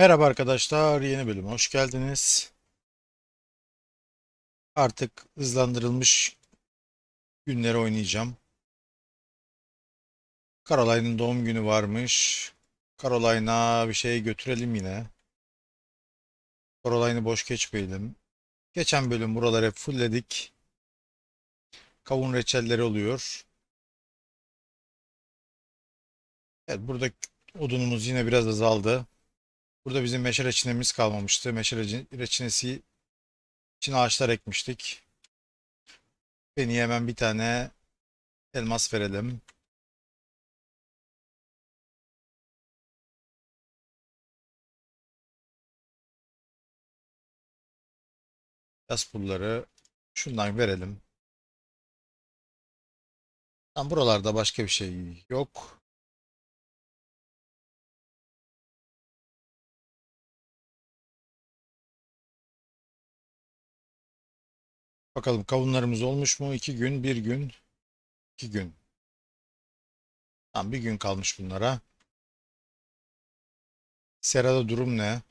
Merhaba arkadaşlar, yeni bölüme hoş geldiniz. Artık hızlandırılmış günleri oynayacağım. Caroline'ın doğum günü varmış. Caroline'a bir şey götürelim yine. Caroline'ı boş geçmeyelim. Geçen bölüm buraları hep fullledik. Kavun reçelleri oluyor. Evet, burada odunumuz yine biraz azaldı. Burada bizim meşe reçinemiz kalmamıştı. Meşe reçinesi için ağaçlar ekmiştik. Beni hemen bir tane elmas verelim. Yaz pulları şundan verelim. Tam buralarda başka bir şey yok. Bakalım kavunlarımız olmuş mu? İki gün, bir gün, iki gün. Tam bir gün kalmış bunlara. Serada durum ne?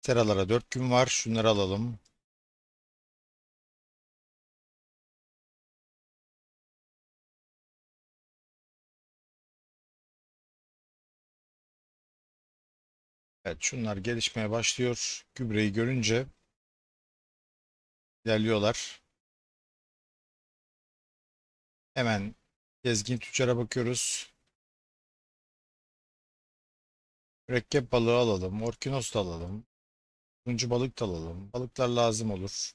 Seralara dört gün var. Şunları alalım. Evet, şunlar gelişmeye başlıyor. Gübreyi görünce ilerliyorlar. Hemen gezgin tüccara bakıyoruz. Mürekkep balığı alalım. Orkinos da alalım. Turuncu balık da alalım. Balıklar lazım olur.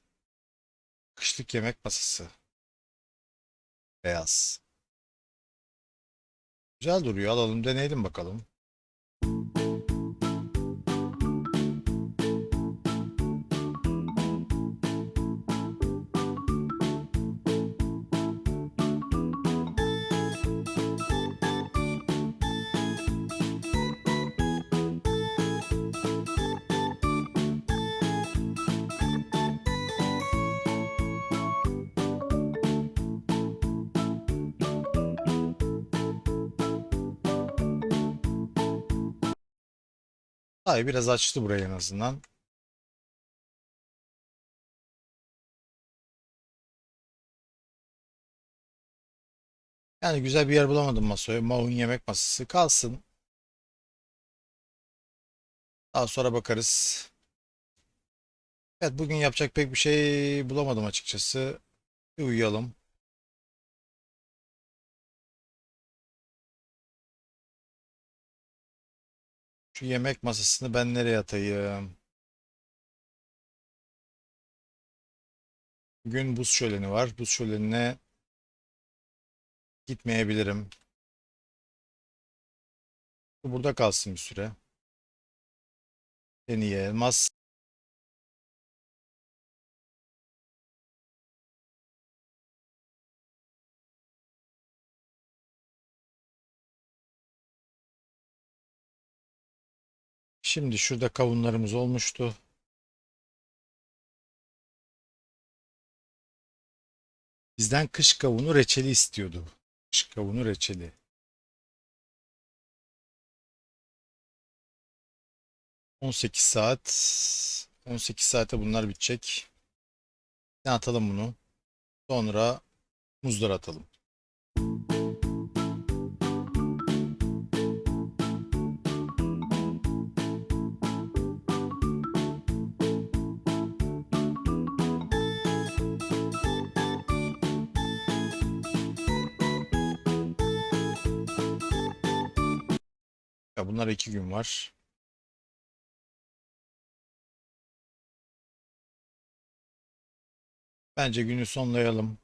Kışlık yemek masası. Beyaz. Güzel duruyor. Alalım deneyelim bakalım. Ay biraz açtı burayı en azından. Yani güzel bir yer bulamadım masaya. Mahun yemek masası kalsın. Daha sonra bakarız. Evet bugün yapacak pek bir şey bulamadım açıkçası. Bir uyuyalım. Şu yemek masasını ben nereye atayım? Bugün buz şöleni var. Buz şölenine gitmeyebilirim. Bu burada kalsın bir süre. En Şimdi şurada kavunlarımız olmuştu. Bizden kış kavunu reçeli istiyordu. Kış kavunu reçeli. On sekiz saat. 18 saate bunlar bitecek. Ne atalım bunu. Sonra muzları atalım. Ya bunlar iki gün var. Bence günü sonlayalım.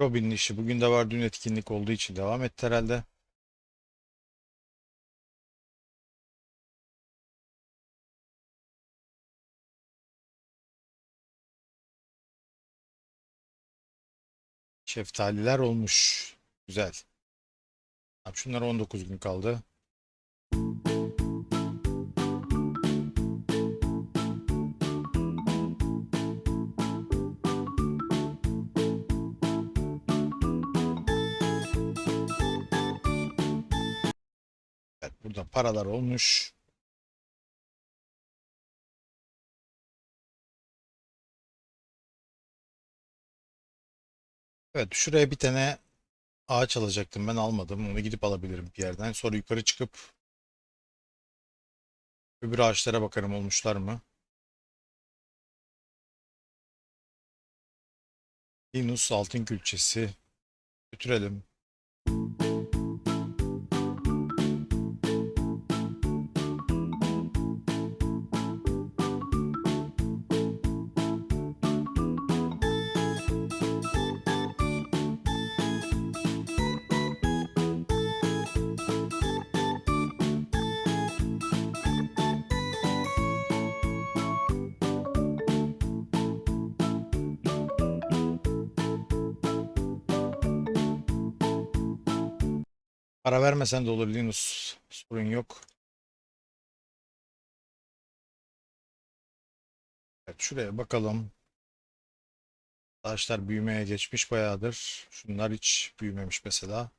Robin'in işi bugün de var. Dün etkinlik olduğu için devam etti herhalde. Şeftaliler olmuş. Güzel. Tamam, şunlara 19 gün kaldı. Evet, burada paralar olmuş. Evet, şuraya bir tane ağaç alacaktım. Ben almadım. Onu gidip alabilirim bir yerden. Sonra yukarı çıkıp öbür ağaçlara bakarım olmuşlar mı? Linus altın külçesi. Götürelim. Para vermesen de olur Linus. Sorun yok. Evet, şuraya bakalım. Taşlar büyümeye geçmiş bayağıdır. Şunlar hiç büyümemiş mesela.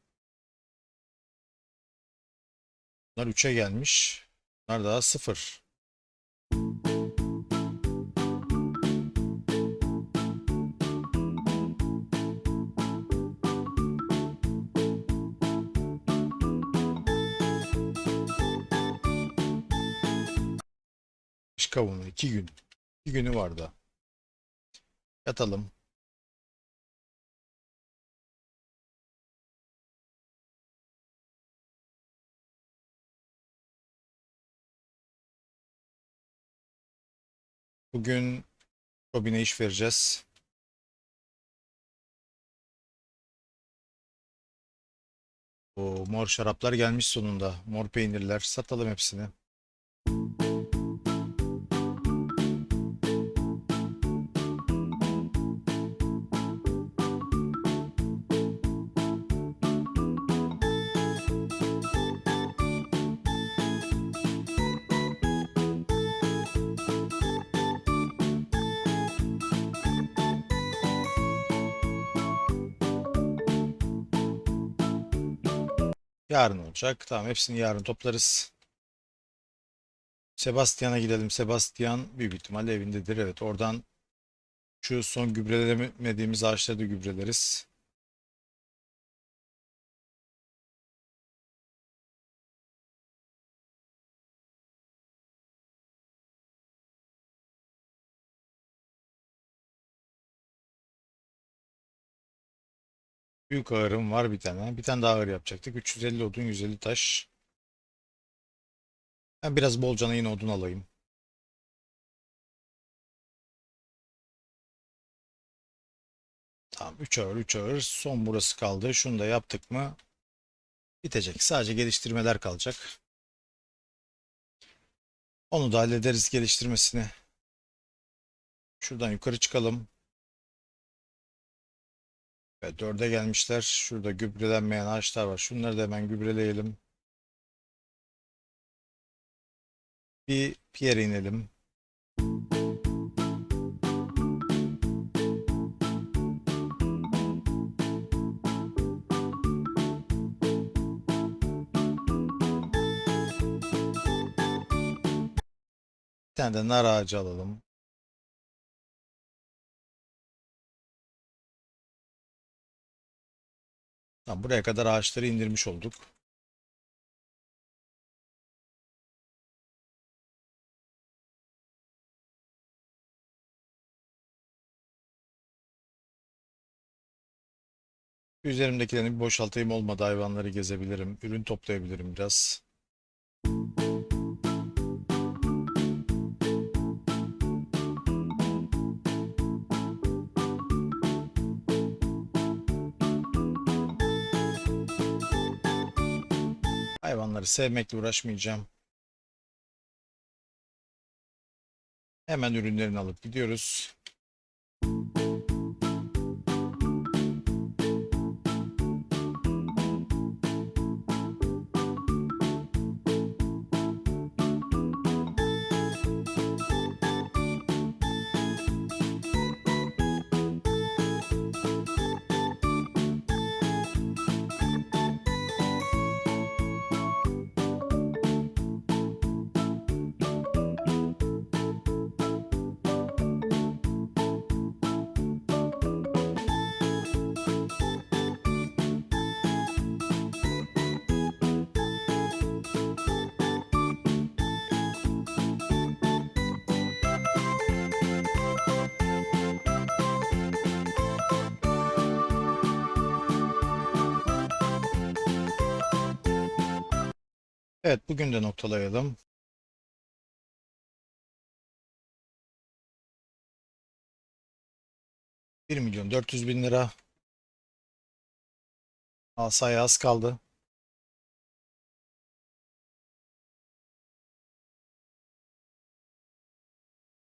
Bunlar 3'e gelmiş. Bunlar daha 0. kavunu 2 gün. 2 günü vardı. Yatalım. Bugün Robin'e iş vereceğiz. O mor şaraplar gelmiş sonunda. Mor peynirler. Satalım hepsini. Yarın olacak. Tamam hepsini yarın toplarız. Sebastian'a gidelim. Sebastian büyük ihtimalle evindedir. Evet oradan şu son gübrelemediğimiz ağaçları da gübreleriz. Büyük ağırım var bir tane. Bir tane daha ağır yapacaktık. 350 odun, 150 taş. Ben biraz bolcana yine odun alayım. Tamam 3 ağır 3 ağır. Son burası kaldı. Şunu da yaptık mı bitecek. Sadece geliştirmeler kalacak. Onu da hallederiz geliştirmesini. Şuradan yukarı çıkalım. Evet, dörde gelmişler. Şurada gübrelenmeyen ağaçlar var. Şunları da hemen gübreleyelim. Bir Pierre inelim. Bir tane de nar ağacı alalım. Tamam, buraya kadar ağaçları indirmiş olduk. Üzerimdekilerini bir boşaltayım olmadı hayvanları gezebilirim. Ürün toplayabilirim biraz. Hayvanları sevmekle uğraşmayacağım. Hemen ürünlerini alıp gidiyoruz. Evet bugün de noktalayalım. Bir milyon 400 bin lira. Asaya az kaldı.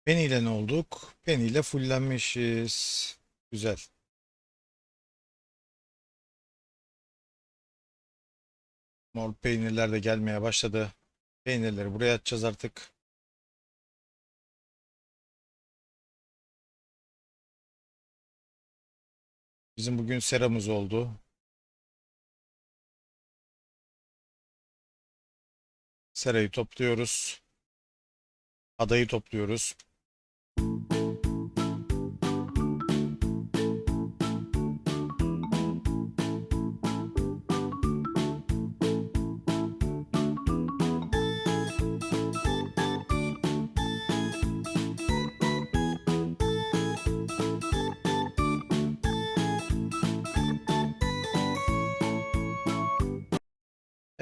Penny ile ne olduk? Penny ile fullenmişiz. Güzel. Mor peynirler de gelmeye başladı. Peynirleri buraya atacağız artık. Bizim bugün seramız oldu. Serayı topluyoruz. Adayı topluyoruz.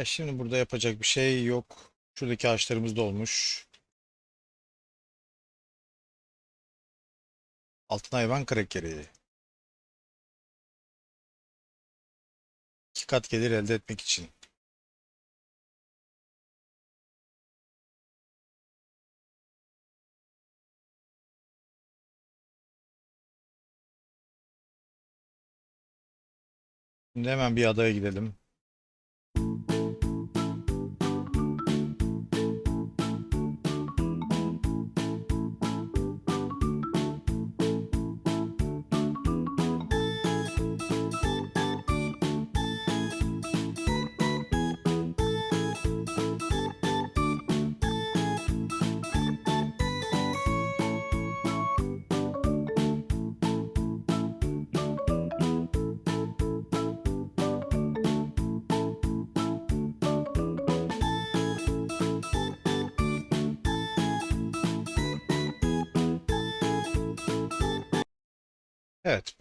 E şimdi burada yapacak bir şey yok. Şuradaki ağaçlarımız da olmuş. Altın hayvan krekeri. İki kat gelir elde etmek için. Şimdi hemen bir adaya gidelim.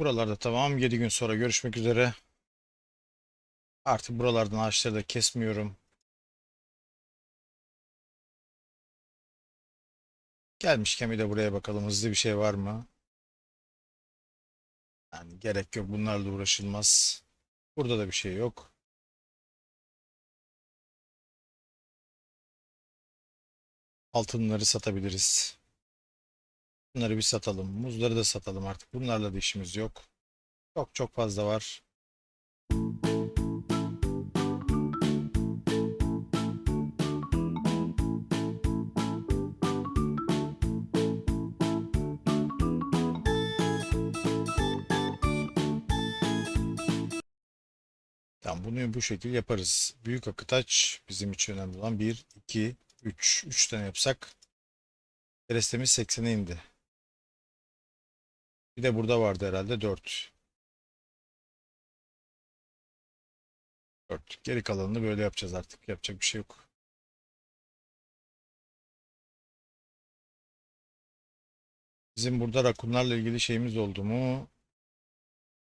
Buralarda tamam. 7 gün sonra görüşmek üzere. Artık buralardan ağaçları da kesmiyorum. Gelmişken bir de buraya bakalım hızlı bir şey var mı? Yani gerek yok bunlarla uğraşılmaz. Burada da bir şey yok. Altınları satabiliriz. Bunları bir satalım. Muzları da satalım artık. Bunlarla da işimiz yok. Çok çok fazla var. Tamam bunu bu şekilde yaparız. Büyük akıtaç bizim için önemli olan 1, 2, 3. 3 tane yapsak kerestemiz 80'e indi. Bir de burada vardı herhalde 4. 4. Geri kalanını böyle yapacağız artık. Yapacak bir şey yok. Bizim burada rakunlarla ilgili şeyimiz oldu mu?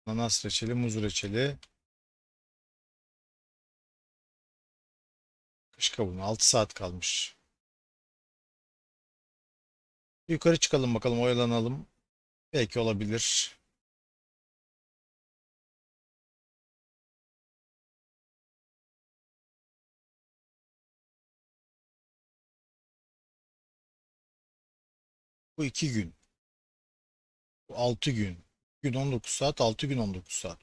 Ananas reçeli, muz reçeli. Kış kabuğuna 6 saat kalmış. Yukarı çıkalım bakalım oyalanalım. Belki olabilir. Bu iki gün. Bu altı gün. Gün 19 saat, altı gün 19 saat.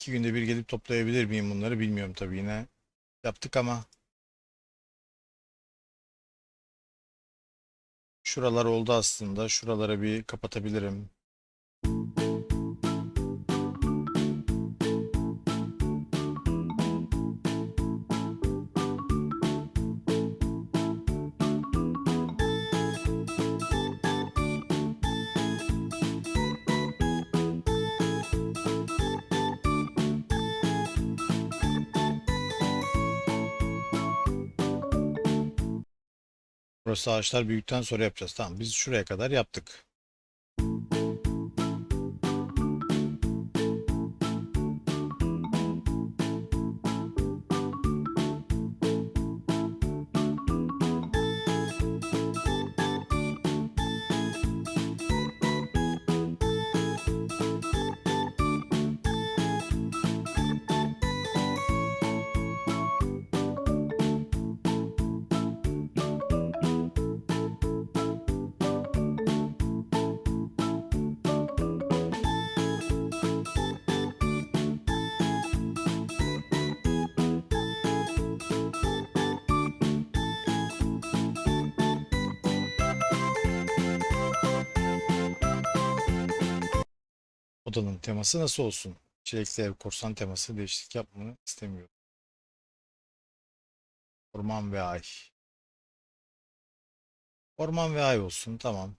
İki günde bir gelip toplayabilir miyim bunları bilmiyorum tabii yine. Yaptık ama şuralar oldu aslında. Şuralara bir kapatabilirim. Burası ağaçlar büyükten sonra yapacağız. Tamam biz şuraya kadar yaptık. Odanın teması nasıl olsun? Çilekli ev korsan teması değişiklik yapmanı istemiyorum. Orman ve ay. Orman ve ay olsun tamam.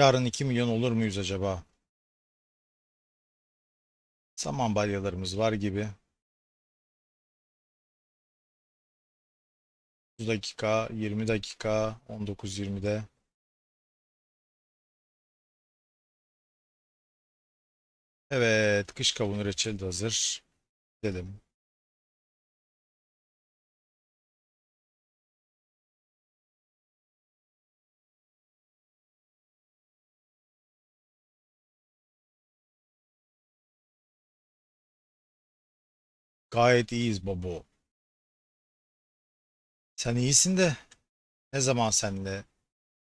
Yarın 2 milyon olur muyuz acaba? Saman balyalarımız var gibi. 30 dakika, 20 dakika, 19-20'de. Evet, kış kavunu reçeli de hazır. Gidelim. Gayet iyiyiz babo. Sen iyisin de ne zaman seninle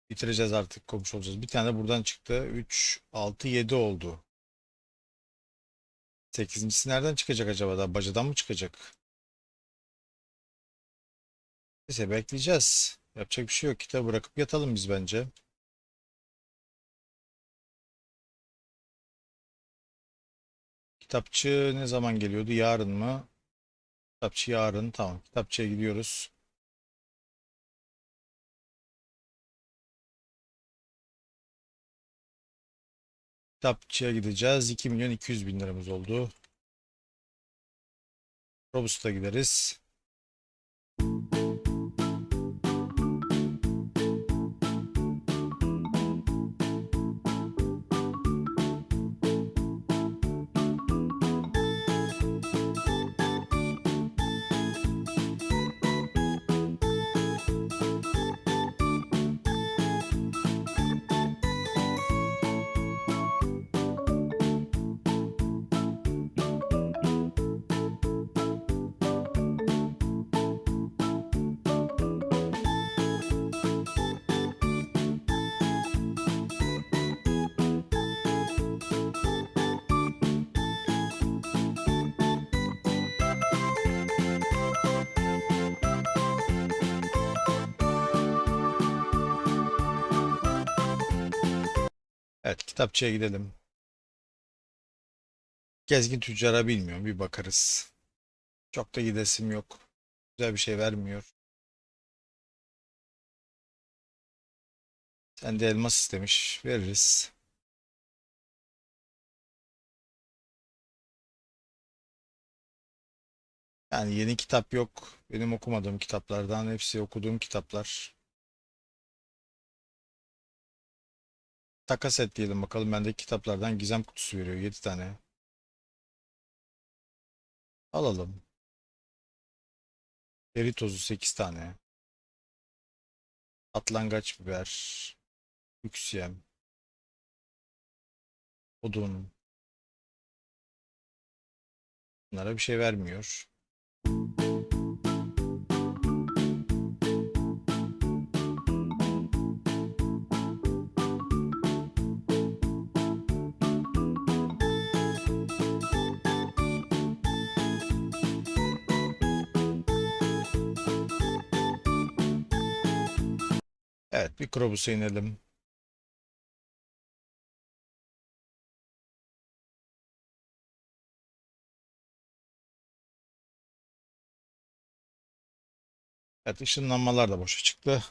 bitireceğiz artık komşu olacağız. Bir tane de buradan çıktı. 3, 6, 7 oldu. Sekizincisi nereden çıkacak acaba da? Bacadan mı çıkacak? Neyse bekleyeceğiz. Yapacak bir şey yok. Kitabı bırakıp yatalım biz bence. Kitapçı ne zaman geliyordu? Yarın mı? Kitapçı yarın. Tamam. Kitapçıya gidiyoruz. Kitapçıya gideceğiz. 2 milyon 200 bin liramız oldu. Robust'a gideriz. Evet, kitapçıya gidelim. Gezgin tüccara bilmiyorum. Bir bakarız. Çok da gidesim yok. Güzel bir şey vermiyor. Sen de elmas istemiş. Veririz. Yani yeni kitap yok. Benim okumadığım kitaplardan hepsi okuduğum kitaplar. Takas et diyelim bakalım. Bendeki kitaplardan gizem kutusu veriyor. 7 tane. Alalım. Deri tozu 8 tane. Atlangaç biber. Yüksiyem. Odun. Bunlara bir şey vermiyor. Evet, bir Krobus'a inelim. Evet ışınlanmalar da boşa çıktı.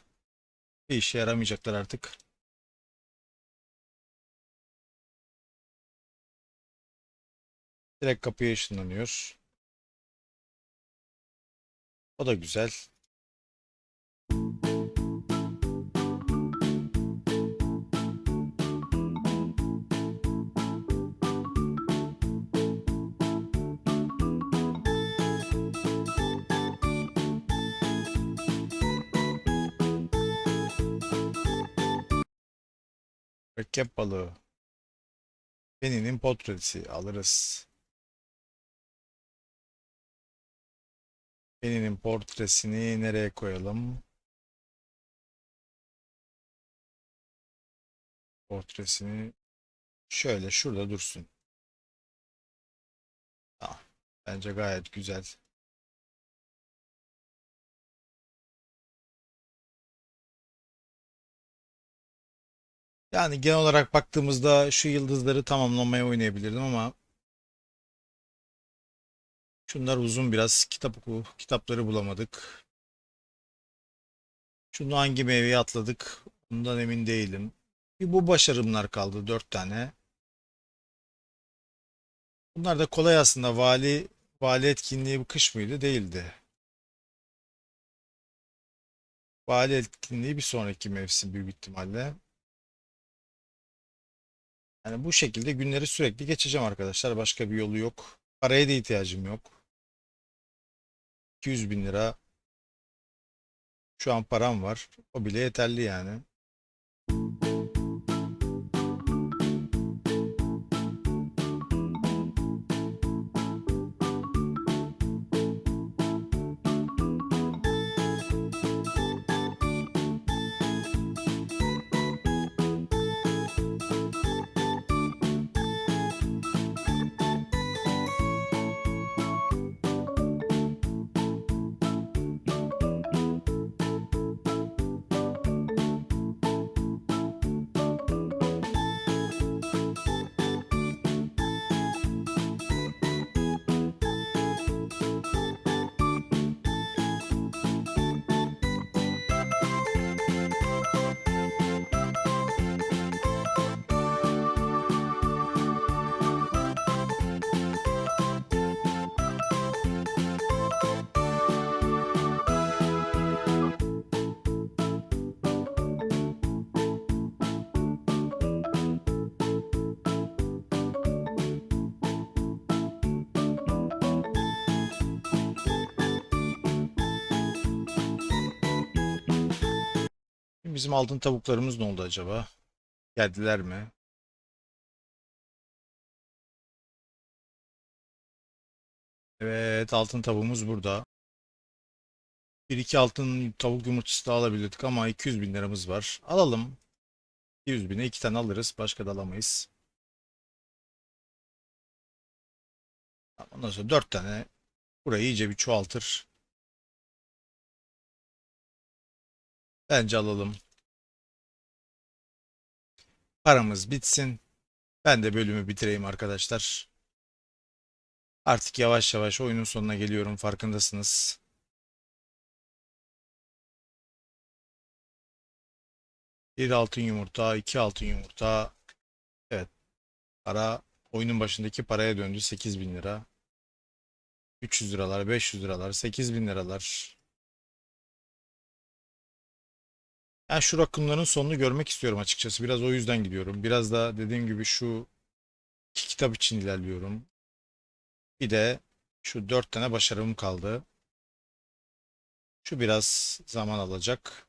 Bir işe yaramayacaklar artık. Direkt kapıya ışınlanıyor. O da güzel. Mürekkep balığı. Peninin portresi alırız. Peninin portresini nereye koyalım? Portresini şöyle şurada dursun. Tamam. Bence gayet güzel. Yani genel olarak baktığımızda şu yıldızları tamamlamaya oynayabilirdim ama şunlar uzun biraz. Kitap oku, kitapları bulamadık. Şunu hangi meyveye atladık? Bundan emin değilim. Bir bu başarımlar kaldı. Dört tane. Bunlar da kolay aslında. Vali vali etkinliği bu kış mıydı? Değildi. Vali etkinliği bir sonraki mevsim büyük ihtimalle. Yani bu şekilde günleri sürekli geçeceğim arkadaşlar. Başka bir yolu yok. Paraya da ihtiyacım yok. 200 bin lira şu an param var. O bile yeterli yani. Bizim altın tavuklarımız ne oldu acaba? Geldiler mi? Evet altın tavuğumuz burada. Bir iki altın tavuk yumurtası da alabilirdik ama 200 bin liramız var. Alalım. 200 bine iki tane alırız. Başka da alamayız. Ondan sonra 4 tane burayı iyice bir çoğaltır. Bence alalım. Paramız bitsin. Ben de bölümü bitireyim arkadaşlar. Artık yavaş yavaş oyunun sonuna geliyorum farkındasınız. Bir altın yumurta, iki altın yumurta. Evet. Para oyunun başındaki paraya döndü. 8000 bin lira. 300 liralar, 500 liralar, 8000 bin liralar. Yani şu rakamların sonunu görmek istiyorum açıkçası. Biraz o yüzden gidiyorum. Biraz da dediğim gibi şu iki kitap için ilerliyorum. Bir de şu dört tane başarım kaldı. Şu biraz zaman alacak.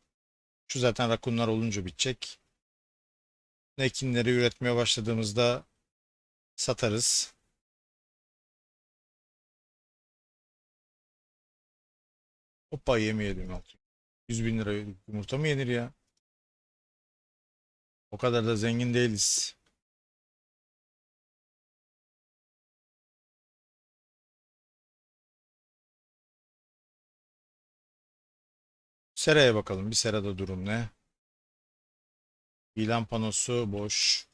Şu zaten rakunlar olunca bitecek. Ekinleri üretmeye başladığımızda satarız. Hoppa yemeyelim altı. 100 bin lira yumurta mı yenir ya? O kadar da zengin değiliz. Seraya bakalım. Bir serada durum ne? İlan panosu boş.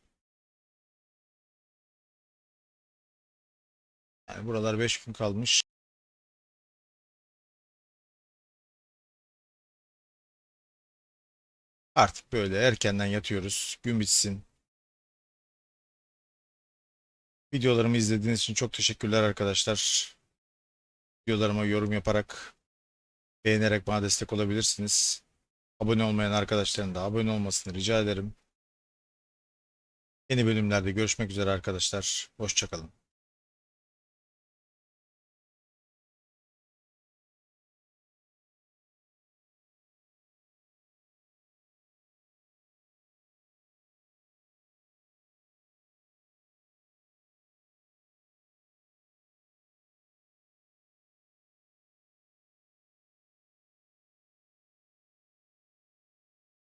Yani buralar 5 gün kalmış. Artık böyle erkenden yatıyoruz. Gün bitsin. Videolarımı izlediğiniz için çok teşekkürler arkadaşlar. Videolarıma yorum yaparak, beğenerek bana destek olabilirsiniz. Abone olmayan arkadaşların da abone olmasını rica ederim. Yeni bölümlerde görüşmek üzere arkadaşlar. Hoşçakalın.